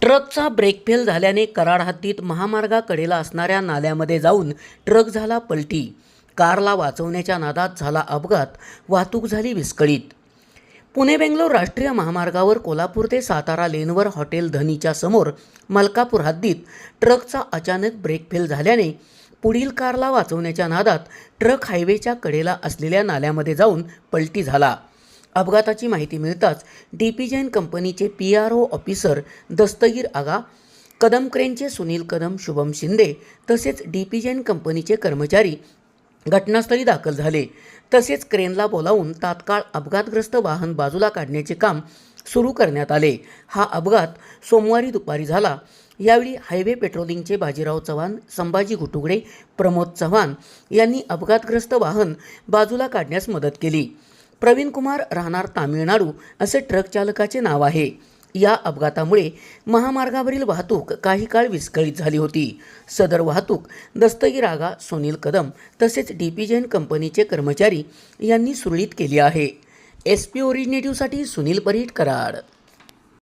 ट्रकचा brake fail झाल्याने कराड हद्दीत महामार्गाकडेला असणाऱ्या नाल्यामध्ये जाऊन ट्रक झाला पलटी. कारला वाचवण्याच्या नादात झाला अपघात वाहतूक झाली विस्कळीत. पुणे बेंगलोर राष्ट्रीय महामार्गावर कोल्हापूर ते सातारा लेनवर हॉटेल धनीच्या समोर मलकापूर हद्दीत ट्रकचा अचानक ब्रेक फेल झाल्याने पुढील कारला वाचवण्याच्या नादात ट्रक हायवेच्या कडेला असलेल्या नाल्यामध्ये जाऊन पलटी झाला. अपघाताची माहिती मिळताच डी पी जैन कंपनीचे P R O officer Dastagir Aga Kadam क्रेनचे Sunil Kadam Shubham Shinde तसेच डी पी जैन कंपनीचे कर्मचारी घटनास्थळी दाखल झाले. तसेच क्रेनला बोलावून तात्काळ अपघातग्रस्त वाहन बाजूला काढण्याचे काम सुरू करण्यात आले. हा अपघात सोमवारी दुपारी झाला. यावेळी हायवे पेट्रोलिंगचे बाजीराव चव्हाण संभाजी घुटुगडे प्रमोद चव्हाण यांनी अपघातग्रस्त वाहन बाजूला काढण्यास मदत केली. प्रवीण कुमार राहणार तामिळनाडू असे ट्रक चालकाचे नाव आहे. या अपघातामुळे महामार्गावरील वाहतूक काही काळ विस्कळीत झाली होती. सदर वाहतूक दस्तगीर आगा सुनील कदम तसेच डी पी जैन कंपनीचे कर्मचारी यांनी सुरळीत केली आहे. एस पी ओरिजिनेटिव्हसाठी सुनील परीट कराड.